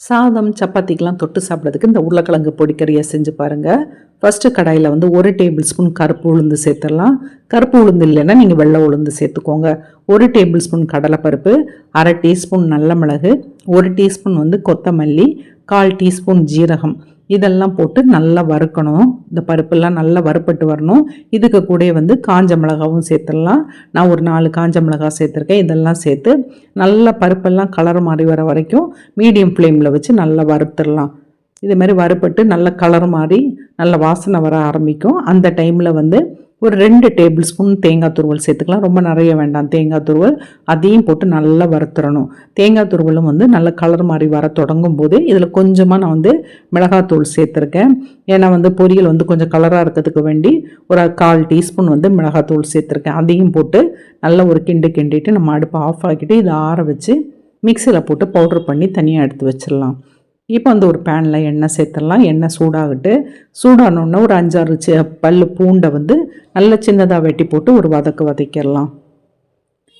சாதம் சப்பாத்திக்கெலாம் தொட்டு சாப்பிட்றதுக்கு இந்த உருளைக்கிழங்கு பொடிக்கறியை செஞ்சு பாருங்கள் ஃபஸ்ட்டு கடாயில் வந்து ஒரு டேபிள் ஸ்பூன் கருப்பு உளுந்து சேர்த்துடலாம். கருப்பு உளுந்து இல்லைன்னா நீங்கள் வெள்ளை உளுந்து சேர்த்துக்கோங்க. ஒரு டேபிள் ஸ்பூன் கடலைப்பருப்பு அரை டீஸ்பூன் நல்ல மிளகு ஒரு டீஸ்பூன் வந்து கொத்தமல்லி கால் டீஸ்பூன் ஜீரகம். இதெல்லாம் போட்டு நல்லா வறுக்கணும். இந்த பருப்பெல்லாம் நல்லா வறுப்பட்டு வரணும். இதுக்கு கூட வந்து காஞ்ச மிளகாவும் சேர்த்துடலாம். நான் ஒரு நாலு காஞ்ச மிளகா சேர்த்துருக்கேன். இதெல்லாம் சேர்த்து நல்லா பருப்பெல்லாம் கலர் மாறி வர வரைக்கும் மீடியம் ஃப்ளேமில் வச்சு நல்லா வறுத்துடலாம். இது மாதிரி வறுப்பட்டு நல்ல கலர் மாறி நல்ல வாசனை வர ஆரம்பிக்கும். அந்த டைமில் வந்து ஒரு ரெண்டு டேபிள் ஸ்பூன் தேங்காய் துருவல் சேர்த்துக்கலாம். ரொம்ப நிறைய வேண்டாம். தேங்காய் துருவல் அதையும் போட்டு நல்லா வறுத்துறணும். தேங்காய் துருவலும் வந்து நல்ல கலர் மாதிரி வர தொடங்கும் போது இதில் கொஞ்சமாக நான் வந்து மிளகாத்தூள் சேர்த்துருக்கேன். ஏன்னா வந்து பொரியல் வந்து கொஞ்சம் கலராக இருக்கிறதுக்கு வேண்டி ஒரு கால் டீஸ்பூன் வந்து மிளகாத்தூள் சேர்த்துருக்கேன். அதையும் போட்டு நல்லா ஒரு கிண்டு கிண்டிட்டு நம்ம அடுப்பை ஆஃப் ஆக்கிட்டு இதை ஆற வச்சு மிக்சியில் போட்டு பவுட்ரு பண்ணி தனியாக எடுத்து வச்சிடலாம். இப்போ வந்து ஒரு பேனில் எண்ணெய் சேர்த்துடலாம். எண்ணெய் சூடாகிட்டு சூடானோடனே ஒரு அஞ்சாறு சி பல் பூண்டை வந்து நல்ல சின்னதாக வெட்டி போட்டு ஒரு வதக்கு வதக்கிடலாம்.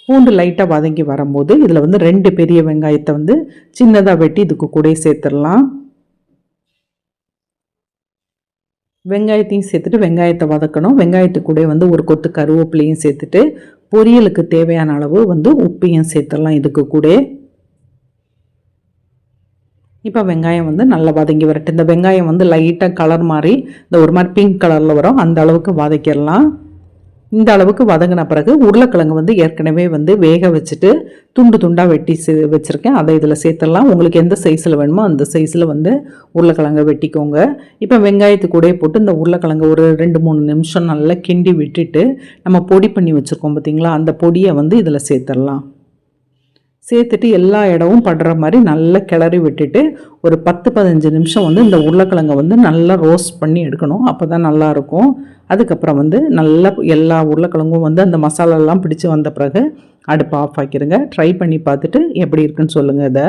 பூண்டு லைட்டாக வதங்கி வரும்போது இதில் வந்து ரெண்டு பெரிய வெங்காயத்தை வந்து சின்னதாக வெட்டி இதுக்கு கூட சேர்த்துடலாம். வெங்காயத்தையும் சேர்த்துட்டு வெங்காயத்தை வதக்கணும். வெங்காயத்துக்கு கூட வந்து ஒரு கொத்து கருவேப்பிலையும் சேர்த்துட்டு பொரியலுக்கு தேவையான அளவு வந்து உப்பையும் சேர்த்துடலாம் இதுக்கு கூட இப்போ வெங்காயம் வந்து நல்லா வதங்கி வரட்டும். இந்த வெங்காயம் வந்து லைட்டாக கலர் மாதிரி இந்த ஒரு மாதிரி பிங்க் கலரில் வரும். அந்த அளவுக்கு வதக்கிடலாம். இந்த அளவுக்கு வதங்கின பிறகு உருளைக்கிழங்கு வந்து ஏற்கனவே வந்து வேக வச்சுட்டு துண்டு துண்டாக வெட்டி வச்சுருக்கேன். அதை இதில் சேர்த்துடலாம். உங்களுக்கு எந்த சைஸில் வேணுமோ அந்த சைஸில் வந்து உருளைக்கிழங்கை வெட்டிக்கோங்க. இப்போ வெங்காயத்து கூட போட்டு இந்த உருளைக்கிழங்கு ஒரு ரெண்டு மூணு நிமிஷம் நல்லா கிண்டி விட்டுட்டு நம்ம பொடி பண்ணி வச்சுருக்கோம் பார்த்திங்களா அந்த பொடியை வந்து இதில் சேர்த்துடலாம். சேர்த்துட்டு எல்லா இடமும் படுற மாதிரி நல்லா கிளறி விட்டுட்டு ஒரு பத்து பதினஞ்சு நிமிஷம் வந்து இந்த உருளைக்கிழங்கை வந்து நல்லா ரோஸ்ட் பண்ணி எடுக்கணும். அப்போ தான் நல்லாயிருக்கும் அதுக்கப்புறம் வந்து நல்லா எல்லா உருளைக்கிழங்கும் வந்து அந்த மசாலாலாம் பிடிச்சி வந்த பிறகு அடுப்பு ஆஃப் ஆக்கிடுங்க ட்ரை பண்ணி பார்த்துட்டு எப்படி இருக்குன்னு சொல்லுங்கள் இதை.